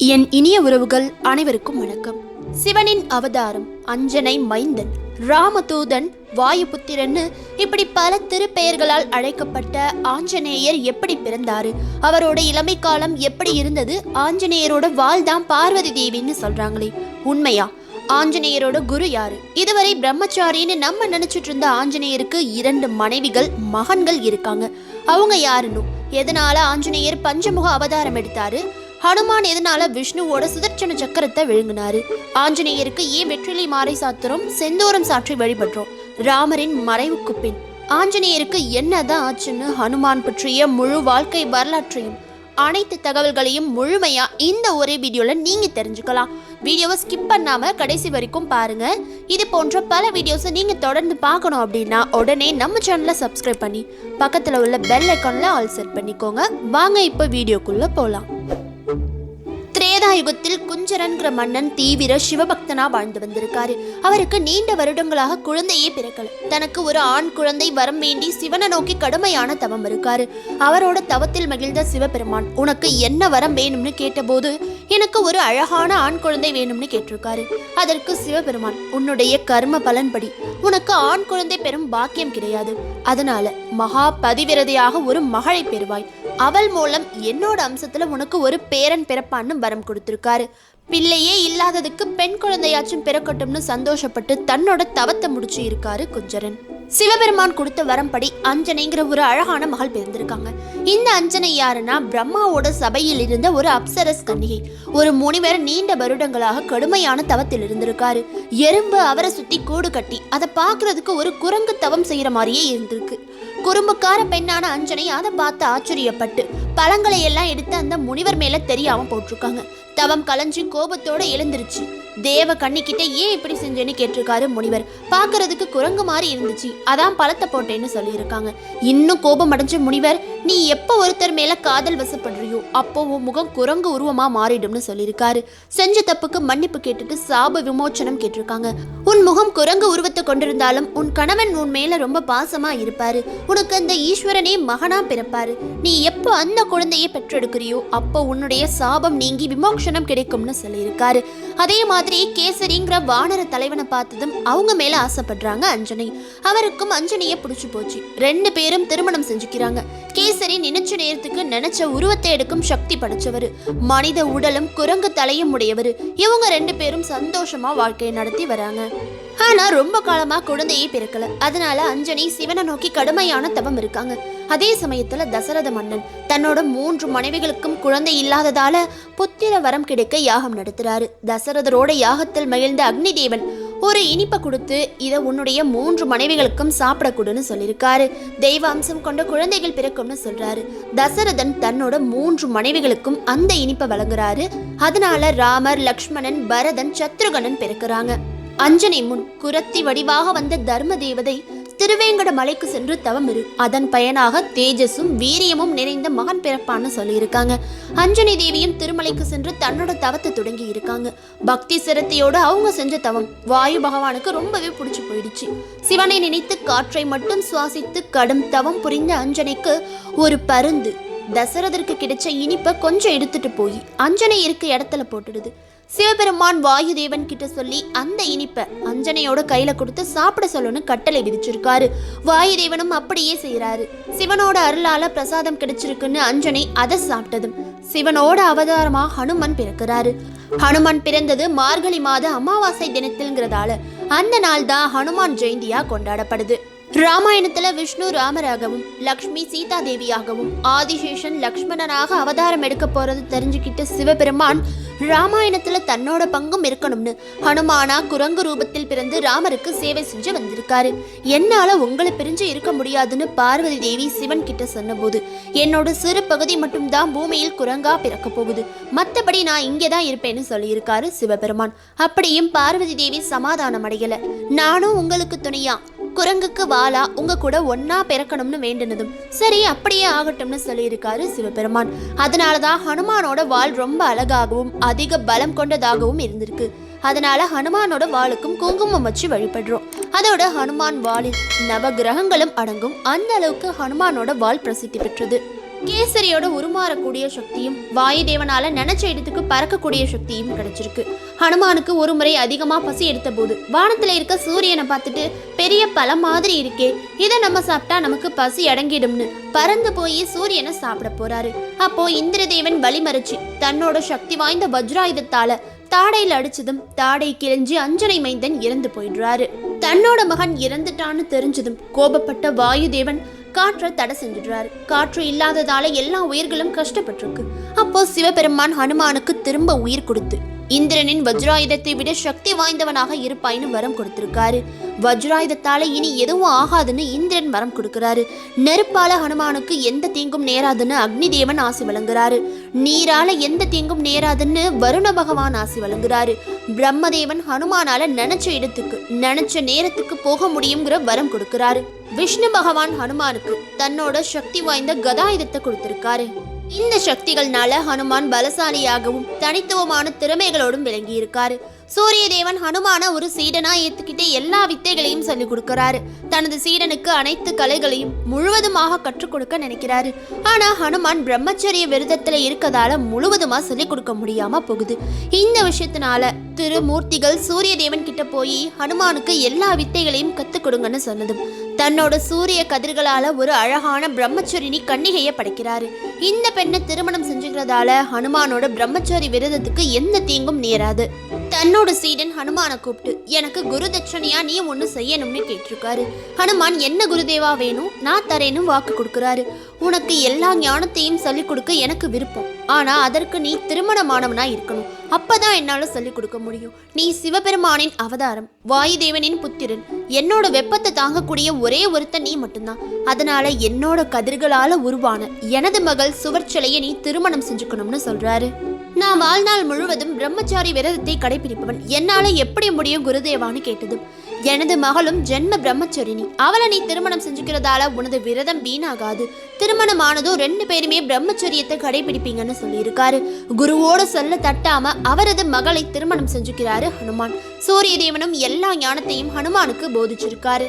என் இனிய உறவுகள் அனைவருக்கும் வணக்கம். சிவனின் அவதாரம் அஞ்சனை மைந்தன். ராமதூதன் வாயுபுத்திரன்னு இப்படி பல திருப்பெயர்களால் அழைக்கப்பட்ட ஆஞ்சநேயர் எப்படி பிறந்தாரு? அவரோட இளமை காலம் எப்படி இருந்தது? ஆஞ்சநேயரோட வாழ்தான் பார்வதி தேவின்னு சொல்றாங்களே. உண்மையா? ஆஞ்சநேயரோட குரு யாரு? இதுவரை பிரம்மச்சாரின்னு நம்ம நினைச்சிட்டு இருந்த ஆஞ்சநேயருக்கு இரண்டு மனைவிகள் மகன்கள் இருக்காங்க. அவங்க யாருன்னு? எதனால ஆஞ்சநேயர் பஞ்சமுக அவதாரம் எடுத்தாரு? ஹனுமான் எதனால விஷ்ணுவோட சுதர்ச்சன சக்கரத்தை விழுங்கினாரு? ஆஞ்சநேயருக்கு ஏன் வெற்றிலை மாறை சாத்திரம் செந்தோரம் சாற்றி வழிபடுறோம்? ராமரின் மறைவுக்கு பின். ஆஞ்சநேயருக்கு என்னதான் ஆச்சுன்னு ஹனுமான் பற்றிய முழு வாழ்க்கை வரலாற்றையும் அனைத்து தகவல்களையும் முழுமையா இந்த ஒரே வீடியோல நீங்க தெரிஞ்சுக்கலாம். வீடியோவை ஸ்கிப் பண்ணாம கடைசி வரைக்கும் பாருங்க. இது போன்ற பல வீடியோஸை நீங்க தொடர்ந்து பார்க்கணும் அப்படின்னா உடனே நம்ம சேனலை சப்ஸ்கிரைப் பண்ணி பக்கத்துல உள்ள பெல் ஐக்கான்ல ஆல் செட் பண்ணிக்கோங்க. வாங்க இப்போ வீடியோக்குள்ள போலாம். திரேதாயுகத்தில் குஞ்சரன்கிற மன்னன் தீவிர சிவபக்தனா வாழ்ந்து வந்திருக்காரு. அவருக்கு நீண்ட வருடங்களாக குழந்தையே பிறக்கல. தனக்கு ஒரு ஆண் குழந்தை வரம் வேண்டி சிவனை நோக்கி கடுமையான தவம் இருக்காரு. அவரோட தவத்தில் மகிழ்ந்த சிவபெருமான் உனக்கு என்ன வரம் வேணும்னு கேட்டபோது எனக்கு ஒரு அழகான ஆண் குழந்தை வேணும்னு கேட்டிருக்காரு. அதற்கு சிவபெருமான் உன்னுடைய கர்ம பலன்படி உனக்கு ஆண் குழந்தை பெறும் பாக்கியம் கிடையாது. அதனால மகா பதிவிரதையாக ஒரு மகளை பெறுவாய். அவள் மூலம் என்னோட அம்சத்துல உனக்கு ஒரு பேரன் பிறப்பான்னு வரம் கொடுத்திருக்காரு. பிள்ளையே இல்லாததுக்கு பெண் குழந்தையாச்சும் பிறக்கட்டும்னு சந்தோஷப்பட்டு தன்னோட தவத்தை முடிச்சு இருக்காரு குஞ்சரன். சிவபெருமான் கொடுத்த வரம்படி அஞ்சனைங்கிற ஒரு அழகான மகள் பிறந்திருக்காங்க. இந்த அஞ்சனை யாருன்னா பிரம்மாவோட சபையில் இருந்த ஒரு அப்சரஸ் கன்னிகை. ஒரு முனிவர் நீண்ட வருடங்களாக கடுமையான தவத்தில் இருந்திருக்காரு. எறும்பு அவரை சுத்தி கூடு கட்டி அதை பார்க்கறதுக்கு ஒரு குரங்கு தவம் செய்யற மாதிரியே இருந்திருக்கு. குறும்புக்கார பெண்ணான அஞ்சனை அதை பார்த்து ஆச்சரியப்பட்டு. பழங்களை எல்லாம் எடுத்து அந்த முனிவர் மேல தெரியாம போட்டிருக்காங்க. தவம் கலைஞ்சு கோபத்தோட எழுந்துருச்சு. தேவ கண்ணிக்கிட்ட ஏன் இப்படி செஞ்சேன்னு கேட்டிருக்காரு முனிவர். பார்க்கறதுக்கு குரங்கு மாதிரி இருந்துச்சு. அதான் பழத்தை போட்டேன்னு சொல்லியிருக்காங்க. இன்னும் கோபம் அடைஞ்ச முனிவர் நீ எப்போ ஒருத்தர் மேல காதல் வசப்படுறியோ அப்போ உன் முகம் குரங்கு உருவமா மாறிடும்னு சொல்லியிருக்காரு. செஞ்ச தப்புக்கு மன்னிப்பு கேட்டுட்டு சாப விமோச்சனம் கேட்டிருக்காங்க. உன் முகம் குரங்கு உருவத்தை கொண்டிருந்தாலும் உன் கணவன் உன் மேல ரொம்ப பாசமா இருப்பாரு. உனக்கு அந்த ஈஸ்வரனே மகனா பிறப்பாரு. நீ எப்போ அந்த குழந்தையை பெற்றெடுக்கிறியோ அப்போ உன்னுடைய சாபம் நீங்கி விமோக்ஷனம் கிடைக்கும்னு சொல்லியிருக்காரு. அதே மாதிரி கேசரிங்கிற வானர தலைவனை பார்த்ததும் அவங்க மேல ஆசைப்படுறாங்க அஞ்சனை. அவருக்கும் அஞ்சனையை பிடிச்சு போச்சு. ரெண்டு பேரும் திருமணம் செஞ்சுக்கிறாங்க. கேசரி நினைச்ச நேரத்துக்கு நினைச்ச உருவத்தை எடுக்கும் சக்தி படைச்சவர். மனித உடலும் குரங்கு தலையும் உடையவர். இவங்க ரெண்டு பேரும் சந்தோஷமா வாழ்க்கையை நடத்தி வராங்க. ஆனா ரொம்ப காலமா குழந்தையே பிறக்கல. அதனால அஞ்சனி சிவனை நோக்கி கடுமையான தவம் இருக்காங்க. அதே சமயத்துல தசரத மன்னன் தன்னோட மூன்று மனைவிகளுக்கும் குழந்தை இல்லாததால புத்திர வரம் கிடைக்க யாகம் நடத்துறாரு. தசரதரோட யாகத்தில் மகிழ்ந்த அக்னி தேவன் ஒரு இனிப்பை கொடுத்து இதை உன்னுடைய மூன்று மனைவிகளுக்கும் சாப்பிட கொடுன்னு சொல்லியிருக்காரு. தெய்வ அம்சம் கொண்ட குழந்தைகள் பிறக்கும்னு சொல்றாரு. தசரதன் தன்னோட மூன்று மனைவிகளுக்கும் அந்த இனிப்பை வழங்குறாரு. அதனால ராமர் லக்ஷ்மணன் பரதன் சத்ருகனன் பிறக்கிறாங்க. அஞ்சனை முன் குரத்தி வடிவாக வந்த தர்ம தேவதை திருவேங்கட மலைக்கு சென்று தவம் இரு. அதன் பயனாக தேஜஸும் வீரியமும் நிறைந்த மகன் பிறப்பான்னு சொல்லியிருக்காங்க. அஞ்சனி தேவியும் திருமலைக்கு சென்று தன்னோட தவத்தை தொடங்கி இருக்காங்க. பக்தி சிரத்தையோடு அவங்க செஞ்ச தவம் வாயு பகவானுக்கு ரொம்பவே பிடிச்சு போயிடுச்சு. சிவனை நினைத்து காற்றை மட்டும் சுவாசித்து கடும் தவம் புரிந்த அஞ்சனைக்கு ஒரு பருந்து தசரதற்கு கிடைச்ச இனிப்பை கொஞ்சம் எடுத்துட்டு போய். அஞ்சனை இருக்க இடத்துல போட்டுடுது. சிவபெருமான் வாயுதேவன் கிட்ட சொல்லி அந்த இனிப்பை அஞ்சனையோட கையில கொடுத்து சாப்பிட சொல்லணும்னு கட்டளை விதிச்சிருக்காரு. வாயுதேவனும் அப்படியே செய்யறாரு சிவனோட அருளால பிரசாதம் கிடைச்சிருக்குன்னு அஞ்சனை அதை சாப்பிட்டதும் சிவனோட அவதாரமா ஹனுமன் பிறக்கிறாரு. ஹனுமன் பிறந்தது மார்கழி மாத அமாவாசை தினத்தில்ங்கிறதால அந்த நாள் தான் ஹனுமான் ஜெயந்தியா கொண்டாடப்படுது. ராமாயணத்துல விஷ்ணு ராமராகவும் லக்ஷ்மி சீதா தேவியாகவும் ஆதிசேஷன் லக்ஷ்மணனாக அவதாரம் எடுக்க போறது தெரிஞ்சுக்கிட்ட சிவபெருமான் ராமாயணத்துல தன்னோட பங்கும் இருக்கணும்னு ஹனுமானா குரங்கு ரூபத்தில் பிறந்து ராமருக்கு சேவை செஞ்சு வந்திருக்காரு. என்னால உங்களை பிரிஞ்சு இருக்க முடியாதுன்னு பார்வதி தேவி சிவன் கிட்ட சொன்னபோது என்னோட சிறு பகுதி மட்டும்தான் பூமியில் குரங்கா பிறக்க போகுது. மத்தபடி நான் இங்கே தான் இருப்பேன்னு சொல்லியிருக்காரு சிவபெருமான். அப்படியும் பார்வதி தேவி சமாதானம் அடையல. நானும் உங்களுக்கு துணையா குரங்குக்கு வாலா உங்க கூட ஒன்னா பிறக்கணும்னு வேண்டினதும். சரி அப்படியே ஆகட்டும்னு சொல்லியிருக்காரு சிவபெருமான். அதனாலதான் ஹனுமானோட வாள் ரொம்ப அழகாகவும் அதிக பலம் கொண்டதாகவும் இருந்திருக்கு. அதனால ஹனுமானோட வாளுக்கும் குங்குமம் வச்சு வழிபடுறோம். அதோட ஹனுமான் வாளின் நவ கிரகங்களும் அடங்கும். அந்த அளவுக்கு ஹனுமானோட வாள் பிரசித்தி பெற்றது. கேசரியோட உருமாறக்கூடிய சக்தியும் வாயுதேவனால நினைச்ச இடத்துக்கு பறக்கக்கூடிய சக்தியும் கிடைச்சிருக்கு. ஹனுமானுக்கு ஒரு முறை அதிகமா பசி எடுத்த போது வானத்துல இருக்க சூரியனை பார்த்துட்டு பெரிய பழம் மாதிரி இருக்கே இதை நம்ம சாப்பிட்டா நமக்கு பசி அடங்கிடும்னு. பறந்து போய் சூரியனை சாப்பிட போறாரு. அப்போ இந்திரதேவன் வழிமறிச்சு தன்னோட சக்தி வாய்ந்த வஜ்ராயுதத்தால தாடையில் அடிச்சதும் தாடை கிழிஞ்சு அஞ்சனை மைந்தன் இறந்து போயிடுறாரு. தன்னோட மகன் இறந்துட்டான்னு தெரிஞ்சதும் கோபப்பட்ட வாயுதேவன் காற்றை தடை செஞ்சிடுறாரு. காற்று இல்லாததால எல்லா உயிர்களும் கஷ்டப்பட்டிருக்கு. அப்போ சிவபெருமான் ஹனுமானுக்கு திரும்ப உயிர் கொடுத்து இந்திரனின் வஜ்ராயுதத்தை விட சக்தி வாய்ந்தவனாக இருப்பாயின்னு வரம் கொடுத்திருக்காரு. வஜ்ராயுதத்தால இனி எதுவும் ஆகாதுன்னு இந்திரன் வரம் கொடுக்கிறாரு. நெருப்பால ஹனுமானுக்கு எந்த தீங்கும் நேராதுன்னு அக்னி தேவன் ஆசி வழங்குறாரு. நீரால எந்த தீங்கும் நேராதுன்னு வருண பகவான் ஆசி வழங்குறாரு. பிரம்மதேவன் ஹனுமானால நினைச்ச இடத்துக்கு நினைச்ச நேரத்துக்கு போக முடியுங்கிற வரம் கொடுக்கிறாரு. விஷ்ணு பகவான் ஹனுமானுக்கு தன்னோட சக்தி வாய்ந்த கதாயுதத்தை கொடுத்திருக்காரு. இந்த சக்திகள்னால ஹனுமான் பலசாலியாகவும் தனித்துவமான திறமைகளோடும் விளங்கி இருக்காரு சூரிய தேவன் ஹனுமான ஒரு சீடனா ஏத்துக்கிட்டே எல்லா வித்தைகளையும் சொல்லிக் கொடுக்கிறாரு. தனது சீடனுக்கு அனைத்து கலைகளையும் முழுவதுமாக கற்றுக் கொடுக்க நினைக்கிறாரு. ஆனா ஹனுமான் பிரம்மச்சரிய விரதத்துல இருக்கதால முழுவதுமா சொல்லிக் கொடுக்க முடியாம போகுது. இந்த விஷயத்தினால திருமூர்த்திகள் சூரிய தேவன் கிட்ட போய் ஹனுமானுக்கு எல்லா வித்தைகளையும் கத்துக் கொடுங்கன்னு சொன்னதும் தன்னோட சூரிய கதிர்களால ஒரு அழகான பிரம்மச்சோரினி கன்னிகையை படைக்கிறாரு. இந்த பெண்ணை திருமணம் செஞ்சுக்கிறதால ஹனுமானோட பிரம்மச்சாரி விரதத்துக்கு எந்த தீங்கும் நேராது. தன்னோட சீடன் ஹனுமானை கூப்பிட்டு எனக்கு குரு தட்சணையா நீ ஒன்று செய்யணும்னு கேட்டிருக்காரு. ஹனுமான் என்ன குருதேவா வேணும்? நான் தரேன்னு வாக்கு கொடுக்கறாரு. உனக்கு எல்லா ஞானத்தையும் சொல்லிக் கொடுக்க எனக்கு விருப்பம். ஆனா அதற்கு நீ திருமணமானவனா இருக்கணும். அப்பதான் என்னால சொல்லிக் கொடுக்க முடியும். நீ சிவபெருமானின் அவதாரம் வாயுதேவனின் புத்திரன். என்னோட வெப்பத்தை தாங்கக்கூடிய ஒரே ஒருத்தன் நீ மட்டும்தான். அதனால என்னோட கதிர்களால உருவான எனது மகள் சுவர்ச்சலையை நீ திருமணம் செஞ்சுக்கணும்னு சொல்றாரு. நான் வாழ்நாள் முழுவதும் பிரம்மச்சாரி விரதத்தை கடைபிடிப்பவன். என்னால எப்படி முடியும் குருதேவான்னு கேட்டதும் எனது மகளும் ஜென்ம பிரம்மச்சரிணி. அவளை நீ திருமணம் செஞ்சுக்கிறதால உனது விரதம் வீணாகாது. திருமணம் ஆனதும் ரெண்டு பேருமே பிரம்மச்சரியத்தை கடைபிடிப்பீங்கன்னு சொல்லியிருக்காரு. குருவோட சொல்ல தட்டாம அவரது மகளை திருமணம் செஞ்சுக்கிறாரு ஹனுமான். சூரிய தேவனும் எல்லா ஞானத்தையும் ஹனுமானுக்கு போதிச்சிருக்காரு.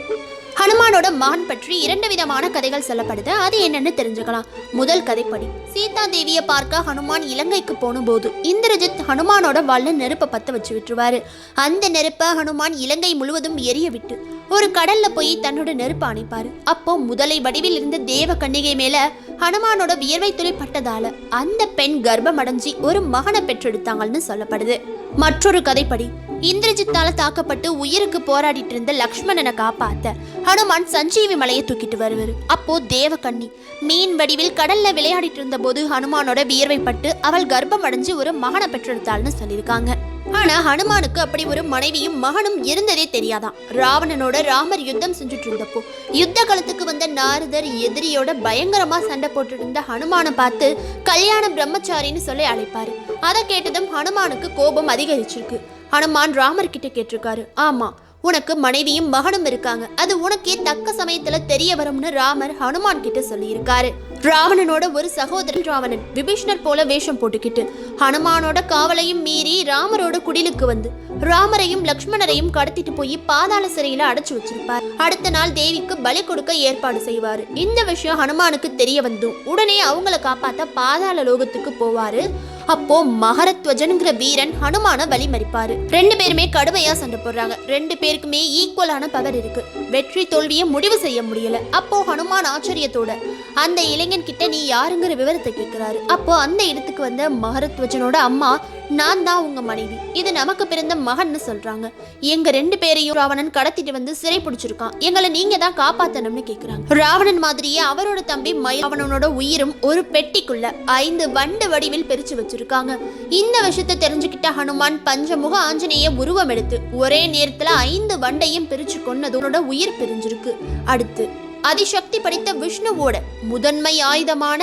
ஹனுமானோட மகன் பற்றி இரண்டு விதமான கதைகள் சொல்லப்படுது. அது என்னன்னு தெரிஞ்சுக்கலாம். முதல் கதைப்படி சீதா தேவியை பார்க்க ஹனுமான் இலங்கைக்கு போன போது இந்திரஜித் ஹனுமானோட வாள்ல நெருப்பை பற்ற வச்சு விட்டுருவாரு. அந்த நெருப்பை ஹனுமான் இலங்கை முழுவதும் எரிய விட்டு ஒரு கடல்ல போய் தன்னோட நெருப்பு அணைப்பாரு. அப்போ முதலை வடிவில் இருந்த தேவ கன்னிகை மேல ஹனுமானோட வியர்வை துளை பட்டதால அந்த பெண் கர்ப்பம் அடைஞ்சி ஒரு மகனை பெற்றெடுத்தாங்கன்னு சொல்லப்படுது. மற்றொரு கதைப்படி இந்திரஜித்தால தாக்கப்பட்டு உயிருக்கு போராடிட்டு இருந்த லக்ஷ்மணனை காப்பாத்த ஹனுமான் சஞ்சீவி மலையை தூக்கிட்டு வருவாரு. அப்போ தேவகண்ணி மீன் வடிவில் கடல்ல விளையாடிட்டு இருந்த போது ஹனுமானோட வியர்வைப்பட்டு அவள் கர்ப்பம் அடைஞ்சு ஒரு மகனை பெற்றெடுத்தாள்னு சொல்லியிருக்காங்க. ஆனா ஹனுமானுக்கு அப்படி ஒரு மனைவியும் மகனும் இருந்ததே தெரியாதாம் ராவணனோட ராமர் யுத்தம் செஞ்சுட்டு இருந்தப்போ யுத்த காலத்துக்கு வந்த நாரதர் எதிரியோட பயங்கரமா சண்டை போட்டுருந்த இருந்த ஹனுமானை பார்த்து கல்யாண பிரம்மச்சாரின்னு சொல்லி அழைப்பாரு. அதை கேட்டதும் ஹனுமானுக்கு கோபம் அதிகரிச்சிருக்கு. ஹனுமான் ராமர் கிட்ட கேட்டிருக்காரு. ஆமா உனக்கு மனைவியும் மகனும் இருக்காங்க. அது உனக்கே தக்க சமயத்துல தெரிய வரும்னு ராமர் ஹனுமான் கிட்ட சொல்லியிருக்காரு. ராவணனோட ஒரு சகோதரன் ராவணன் விபீஷ்ணர் போல வேஷம் போட்டுக்கிட்டு ஹனுமானோட காவலையும் மீறி ராமரோட குடிலுக்கு வந்து ராமரையும் லக்ஷ்மணரையும் கடத்திட்டு போய் பாதாள சிறையில அடைச்சு வச்சிருப்பார். அடுத்த நாள் தேவிக்கு பலி கொடுக்க ஏற்பாடு செய்வாரு. இந்த விஷயம் ஹனுமானுக்கு தெரிய வந்தும் உடனே அவங்கள காப்பாத்த பாதாள லோகத்துக்கு போவாரு. அப்போ மகரத்வஜனுங்கிற வீரன் ஹனுமான வழி மறிப்பாரு ரெண்டு பேருமே கடுமையா சண்டை போடுறாங்க. ரெண்டு பேருக்குமே ஈக்குவலான பவர் இருக்கு. வெற்றி தோல்வியை முடிவு செய்ய முடியல. அப்போ ஹனுமான் ஆச்சரியத்தோட அந்த இளைஞன் கிட்ட நீ யாருங்கிற விவரத்தை கேட்கிறாரு அப்போ அந்த இடத்துக்கு வந்த மகரத்வஜனோட அம்மா நான் தான் உங்க மனைவி. இது நமக்கு பிறந்த மகன்னு சொல்றாங்க. எங்க ரெண்டு பேரையும் ராவணன் கடத்திட்டு வந்து சிறை பிடிச்சிருக்கான். எங்களை நீங்க தான் காப்பாத்தணும்னு கேக்குறாங்க. ராவணன் மாதிரியே அவரோட தம்பி மயில் அவனோட உயிரும் ஒரு பெட்டிக்குள்ள ஐந்து வண்டு வடிவில் பிரிச்சு வச்சிருக்காங்க. இந்த விஷயத்தை தெரிஞ்சுக்கிட்ட ஹனுமான் பஞ்சமுக ஆஞ்சநேய உருவம் எடுத்து ஒரே நேரத்துல ஐந்து வண்டையும் பிரிச்சு கொன்னதோட உயிர் பிரிஞ்சிருக்கு. அடுத்து அதிசக்தி படைத்த விஷ்ணுவோட முதன்மை ஆயுதமான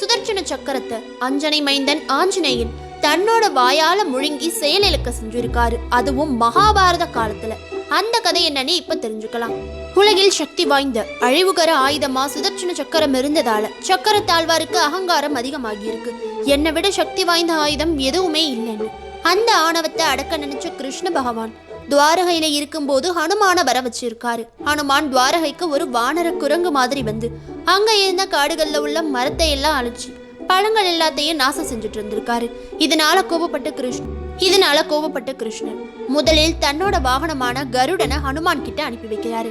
சுதர்ச்சன சக்கரத்தை அஞ்சனை மைந்தன் ஆஞ்சநேயன் தன்னோட வாயால முழுங்கி செயலிழக்க செஞ்சிருக்காரு. அதுவும் மகாபாரத காலத்துல. அந்த கதை என்னன்னு இப்ப தெரிஞ்சுக்கலாம். உலகில் சக்தி வாய்ந்த அழிவுகர ஆயுதமா சுதர்சன சக்கரம் இருந்ததால சக்கர தாழ்வாருக்கு அகங்காரம் அதிகமாகி இருக்கு என்னை விட சக்தி வாய்ந்த ஆயுதம் எதுவுமே இல்லைன்னு. அந்த ஆணவத்தை அடக்க நினைச்ச கிருஷ்ண பகவான் துவாரகையில இருக்கும்போது ஹனுமான வர வச்சிருக்காரு. ஹனுமான் துவாரகைக்கு ஒரு வானர குரங்கு மாதிரி வந்து அங்க இருந்த காடுகள்ல உள்ள மரத்தை எல்லாம் அழிச்சு பழங்கள் எல்லாத்தையும் நாசம் செஞ்சுட்டு இருந்திருக்காரு. இதனால கோபப்பட்ட கிருஷ்ணன் இதனால கோபப்பட்ட கிருஷ்ணன். முதலில் தன்னோட வாகனமான கருடனை ஹனுமான் கிட்ட அனுப்பி வைக்கிறாரு.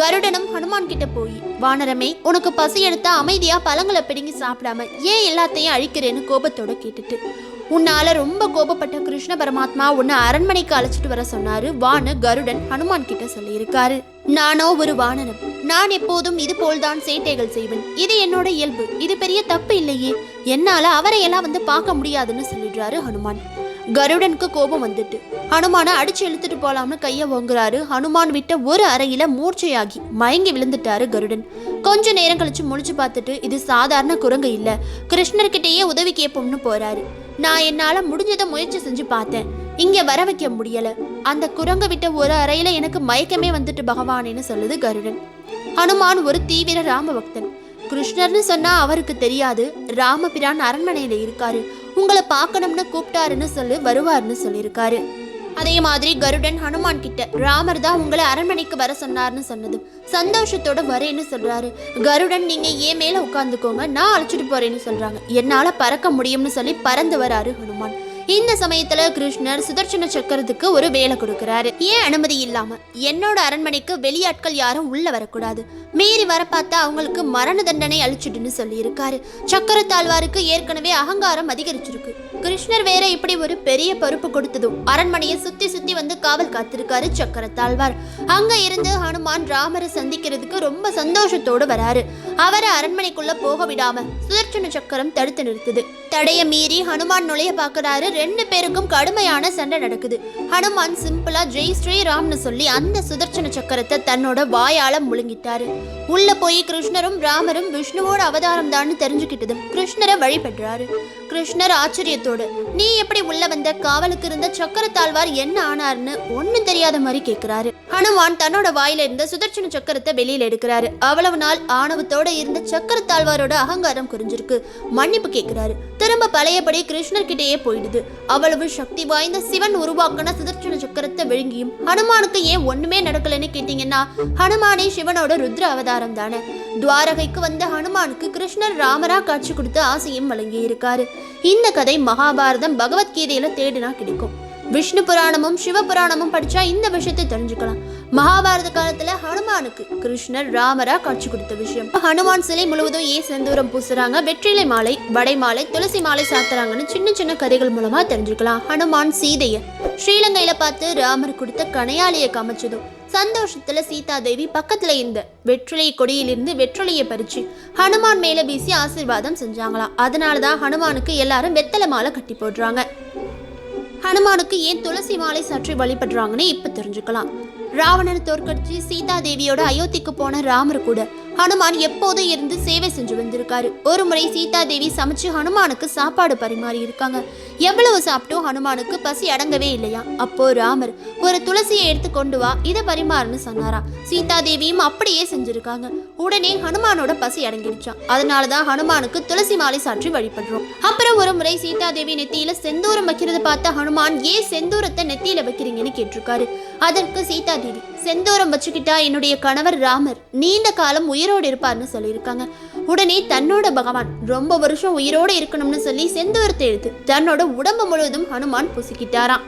கருடனும் ஹனுமான் கிட்ட போய் வானரமே உனக்கு பசி எடுத்தா அமைதியா பழங்களை பிடுங்கி சாப்பிடாம ஏன் எல்லாத்தையும் அழிக்கிறேன்னு கோபத்தோட கேட்டுட்டு. உன்னால ரொம்ப கோபப்பட்ட கிருஷ்ண பரமாத்மா உன்னை அரண்மனைக்கு அழைச்சிட்டு வர சொன்னாரு வான கருடன் ஹனுமான் கிட்ட சொல்லியிருக்காரு. நானோ ஒரு வானரம் நான் எப்போதும் இது போல்தான் சேட்டைகள் செய்வேன். இது என்னோட இயல்பு. இது பெரிய தப்பு இல்லையே. என்னால அவரையெல்லாம் வந்து பார்க்க முடியாதுன்னு சொல்லிடுறாரு ஹனுமான். கருடனுக்கு கோபம் வந்துட்டு. ஹனுமானை அடிச்சு இழுத்துட்டு போலாம்னு கைய ஓங்குறாரு. ஹனுமான் விட்ட ஒரு அறையில மூர்ச்சையாகி மயங்கி விழுந்துட்டாரு கருடன். கொஞ்ச நேரம் கழிச்சு முழிச்சு பார்த்துட்டு இது சாதாரண குரங்கு இல்ல. கிருஷ்ணர்கிட்டயே உதவி கேட்போம்னு போறாரு. நான் என்னால முடிஞ்சதை முயற்சி செஞ்சு பார்த்தேன். இங்க வர வைக்க முடியல. அந்த குரங்க விட்ட ஒரு அறையில எனக்கு மயக்கமே வந்துட்டு பகவானேன்னு சொல்லுது கருடன். ஹனுமான் ஒரு தீவிர ராம பக்தன் கிருஷ்ணர்னு சொன்னா அவருக்கு தெரியாது. ராமபிரான் அரண்மனையில இருக்காரு. உங்களை பார்க்கணும்னு கூப்பிட்டாருன்னு சொல்லி வருவாருன்னு சொல்லியிருக்காரு. அதே மாதிரி கருடன் ஹனுமான் கிட்ட ராமர் தான் உங்களை அரண்மனைக்கு வர சொன்னார்னு சொன்னது. சந்தோஷத்தோட வரேன்னு சொல்றாரு. கருடன் நீங்க ஏன் மேல உட்காந்துக்கோங்க நான் அழைச்சிட்டு போறேன்னு சொல்றாங்க. என்னால பறக்க முடியும்னு சொல்லி பறந்து வராரு ஹனுமான். இந்த சமயத்துல கிருஷ்ணர் சுதர்சன சக்கரத்துக்கு ஒரு வேலை கொடுக்கிறாரு. ஏன் அனுமதி இல்லாம? என்னோட அரண்மனைக்கு வெளியாட்கள் யாரும் உள்ள வரக்கூடாது. மீறி வர பார்த்தா அவங்களுக்கு மரண தண்டனை அழிச்சிடுன்னு சொல்லி இருக்காரு சக்கரத்தாழ்வாருக்கு ஏற்கனவே அகங்காரம் அதிகரிச்சிருக்கு. கிருஷ்ணர் வேற இப்படி ஒரு பெரிய பொறுப்பு கொடுத்ததும் அரண்மனையை சுத்தி சுத்தி வந்து காவல் காத்திருக்காரு சக்கரத்தாழ்வார் அங்க இருந்து ஹனுமான் ராமரை சந்திக்கிறதுக்கு ரொம்ப சந்தோஷத்தோடு வராரு. அவரை அரண்மனைக்குள்ள போக விடாம சுதர்சன சக்கரம் தடுத்து நிறுத்துது. தடைய மீறி ஹனுமான் நுழைய பாக்குறாரு ரெண்டு பேருக்கும் கடுமையான சண்டை நடக்குது. ஹனுமான் சிம்பிளா ஜெய் ஸ்ரீராம்னு சொல்லி அந்த சுதர்சன சக்கரத்தை தன்னோட வாயால முழுங்கிட்டாரு. உள்ள போய் கிருஷ்ணரும் ராமரும் விஷ்ணுவோட அவதாரம் தான் தெரிஞ்சுக்கிட்டதும் கிருஷ்ணரை வழிபடுறாரு. கிருஷ்ணர் ஆச்சரியத்தோடு நீ எப்படி உள்ள வந்த? காவலுக்கு இருந்த சக்கரத்தாழ்வார் என்ன ஆனார்னு ஒன்னும் தெரியாத மாதிரி கேக்குறாரு. ஹனுமான் தன்னோட வாயில இருந்த சுதர்சன சக்கரத்தை வெளியில எடுக்கிறாரு. அவ்வளவு நாள் ஆணவத்தோட இருந்த சக்கரத்தாழ்வாரோட அகங்காரம் குறைஞ்சிருக்கு. மன்னிப்பு கேக்குறாரு. திரும்ப பழையபடி கிருஷ்ணர் கிட்டேயே போயிடுது. அவ்வளவு சக்தி வாய்ந்த சிவன் உருவாக்கின சுதர்சன சக்கரத்தை விழுங்கியும் ஹனுமானுக்கு ஏன் ஒண்ணுமே நடக்கலைன்னு கேட்டீங்கன்னா ஹனுமானே சிவனோட ருத்ர அவதாரம் தானே. துவாரகைக்கு வந்த ஹனுமானுக்கு கிருஷ்ணர் ராமரா காட்சி கொடுத்து ஆசையும் வழங்கி இருக்காரு இந்த கதை மகாபாரதம் பகவத்கீதையில தேடினா கிடைக்கும். விஷ்ணு புராணமும் சிவ புராணமும் படிச்சா இந்த விஷயத்தை தெரிஞ்சுக்கலாம். மகாபாரத காலத்துல ஹனுமானுக்கு கிருஷ்ணர் ராமரா காட்சி கொடுத்த விஷயம். ஹனுமான் சிலை முழுவதும் ஏன் செந்தூரம் பூசுறாங்க? வெற்றிலை மாலை வடை மாலை துளசி மாலை சாத்துறாங்கன்னு சின்ன சின்ன கதைகள் மூலமா தெரிஞ்சுக்கலாம். ஹனுமான் சீதைய ஸ்ரீலங்கையில பார்த்து ராமர் கொடுத்த கணையாளியை காமிச்சதும் சந்தோஷத்துல சீதா தேவி பக்கத்துல இருந்த வெற்றிலை கொடியிலிருந்து வெற்றிலையை பறிச்சு ஹனுமான் மேல வீசி ஆசீர்வாதம் செஞ்சாங்களாம். அதனாலதான் ஹனுமானுக்கு எல்லாரும் வெத்தலை மாலை கட்டி போடுறாங்க. ஹனுமானுக்கு ஏன் துளசி மாலை சற்றி வழிபடுறாங்கன்னு இப்ப தெரிஞ்சுக்கலாம். ராவணர் தோற்கடிச்சு சீதா தேவியோட அயோத்திக்கு போன ராமர் கூட. ஹனுமான் எப்போதும் இருந்து சேவை செஞ்சு வந்திருக்காரு. ஒரு முறை சீதா தேவி சமைச்சு ஹனுமானுக்கு சாப்பாடு பரிமாறி இருக்காங்க. எவ்வளவு சாப்பிட்டும் ஹனுமானுக்கு பசி அடங்கவே இல்லையா? அப்போ ராமர் ஒரு துளசியை எடுத்து கொண்டு வா இதை பரிமாறுன்னு சொன்னாரா? சீதா தேவியும் அப்படியே செஞ்சிருக்காங்க. உடனே ஹனுமானோட பசி அடங்கிடுச்சான் அதனாலதான் ஹனுமானுக்கு துளசி மாலை சாற்றி வழிபடுறோம். அப்புறம் ஒரு முறை சீதா தேவி நெத்தியில செந்தூரம் வைக்கிறது பார்த்த ஹனுமான் ஏன் செந்தூரத்தை நெத்தியில வைக்கிறீங்கன்னு கேட்டிருக்காரு. அதற்கு சீதா தேவி செந்தூரம் வச்சுக்கிட்டா என்னுடைய கணவர் ராமர் நீண்ட காலம் உயிரோடு இருப்பார்னு சொல்லியிருக்காங்க. உடனே தன்னோட பகவான் ரொம்ப வருஷம் உயிரோடு இருக்கணும்னு சொல்லி செந்தூரத்தை எடுத்து தன்னோட உடம்பு முழுவதும் ஹனுமான் பூசிக்கிட்டாராம்.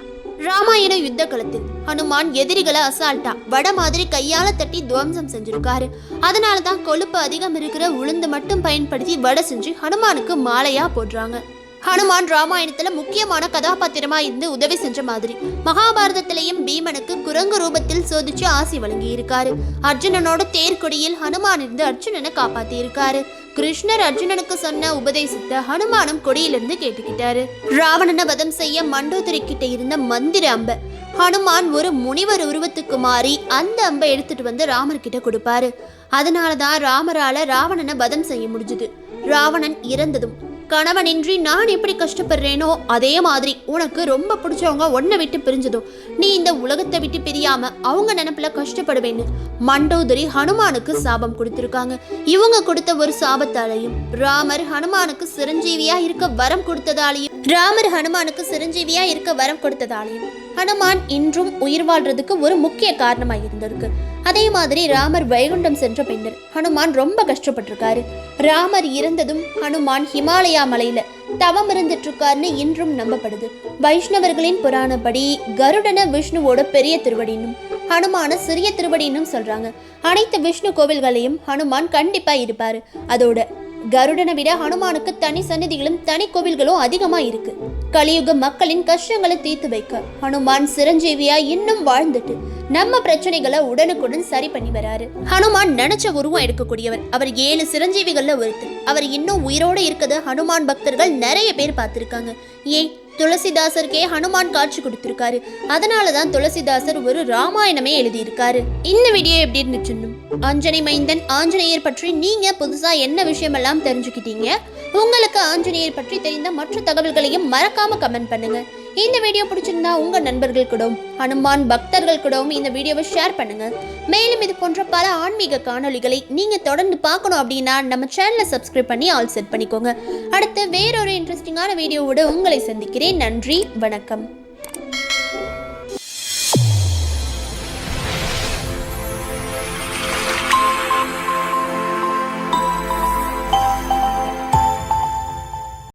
ராமாயண யுத்த களத்தில் ஹனுமான் எதிரிகளை அசால்ட்டா வட மாதிரி கையால தட்டி துவம்சம் செஞ்சிருக்காரு. அதனால தான் கொழுப்பு அதிகம் இருக்கிற உளுந்து மட்டும் பயன்படுத்தி வடை செஞ்சு ஹனுமானுக்கு மாலையா போடுறாங்க. ஹனுமான் ராமாயணத்துல முக்கியமான கதாபாத்திரமா இருந்து உதவி செஞ்ச மாதிரி. மகாபாரதத்திலையும் பீமனுக்கு குரங்கு ரூபத்தில் சோதிச்சு ஆசி வழங்கி இருக்காரு அர்ஜுனனோட தேர்கொடியில் ஹனுமான் இருந்து அர்ஜுனனை காப்பாத்தி இருக்காரு கிருஷ்ணர் அர்ஜுனனுக்கு சொன்ன உபதேசத்தை ஹனுமானும் கொடியிலிருந்து கேட்டுக்கிட்டாரு. ராவணனை வதம் செய்ய மண்டோதரி கிட்ட இருந்த மந்திர அம்ப. ஹனுமான் ஒரு முனிவர் உருவத்துக்கு மாறி அந்த அம்பை எடுத்துட்டு வந்து ராமர் கிட்ட கொடுப்பாரு. அதனாலதான் ராமரால ராவணனை வதம் செய்ய முடிஞ்சது. ராவணன் இறந்ததும் கணவனின்றி நான் எப்படி கஷ்டப்படுறேனோ அதே மாதிரி உனக்கு ரொம்ப பிடிச்சவங்க உன்னை விட்டு பிரிஞ்சதும். நீ இந்த உலகத்தை விட்டு பிரியாம அவங்க நினைப்புல கஷ்டப்படுவேன்னு மண்டோதரி ஹனுமானுக்கு சாபம் கொடுத்திருக்காங்க. இவங்க கொடுத்த ஒரு சாபத்தாலையும் ராமர் ஹனுமானுக்கு சிரஞ்சீவியா இருக்க வரம் கொடுத்ததாலையும் ராமர் ஹனுமானுக்கு சிரஞ்சீவியா இருக்க வரம் கொடுத்ததாலையும் ஹனுமான் இன்றும் உயிர் வாழ்றதுக்கு ஒரு முக்கிய காரணமாக இருந்திருக்கு. அதே மாதிரி ராமர் வைகுண்டம் சென்ற பின்னர் ஹனுமான் ரொம்ப கஷ்டப்பட்டிருக்காரு. ராமர் இறந்ததும் ஹனுமான் ஹிமாலயா மலையில தவம் இருந்துட்டு இருக்காருன்னு இன்றும் நம்பப்படுது. வைஷ்ணவர்களின் புராணப்படி கருடன விஷ்ணுவோட பெரிய திருவடினும் ஹனுமான சிறிய திருவடினும் சொல்றாங்க. அனைத்து விஷ்ணு கோவில்களையும் ஹனுமான் கண்டிப்பா இருப்பாரு. அதோட கருடனை விட ஹனுமானுக்கு தனி சன்னதிகளும் தனி கோவில்களும் அதிகமா இருக்கு. கலியுக மக்களின் கஷ்டங்களை தீர்த்து வைக்க ஹனுமான் சிரஞ்சீவியா இன்னும் வாழ்ந்துட்டு நம்ம பிரச்சனைகளை உடனுக்குடன் சரி பண்ணி வராரு. ஹனுமான் நினைச்ச உருவம் எடுக்கக்கூடியவர். அவர் ஏழு சிரஞ்சீவிகள்ல ஒருத்தர். அவர் இன்னும் உயிரோட இருக்கத ஹனுமான் பக்தர்கள் நிறைய பேர் பார்த்திருக்காங்க. ஏன் துளசிதாசருக்கே ஹனுமான் காட்சி கொடுத்திருக்காரு. அதனால தான் துளசிதாசர் ஒரு ராமாயணமே எழுதியிருக்காரு. இந்த வீடியோ எப்படி இருந்துச்சுன்னு ஆஞ்சனை மைந்தன் ஆஞ்சநேயர் பற்றி நீங்க புதுசா என்ன விஷயமெல்லாம் தெரிஞ்சுக்கிட்டீங்க? உங்களுக்கு ஆஞ்சநேயர் பற்றி தெரிந்த மற்ற தகவல்களையும் மறக்காம கமெண்ட் பண்ணுங்க. இந்த வீடியோ பிடிச்சிருந்தா உங்க நண்பர்கள் கூடவும் ஹனுமான் பக்தர்கள் கூடவும் இந்த வீடியோவை ஷேர் பண்ணுங்க. மேலும் இது போன்ற பல ஆன்மீக காணொளிகளை நீங்க தொடர்ந்து பார்க்கணும் அப்படின்னா நம்ம சேனலை சப்ஸ்கிரைப் பண்ணி ஆல் செட் பண்ணிக்கோங்க. அடுத்து வேறொரு இன்ட்ரெஸ்டிங்கான வீடியோவோட உங்களை சந்திக்கிறேன். நன்றி வணக்கம்.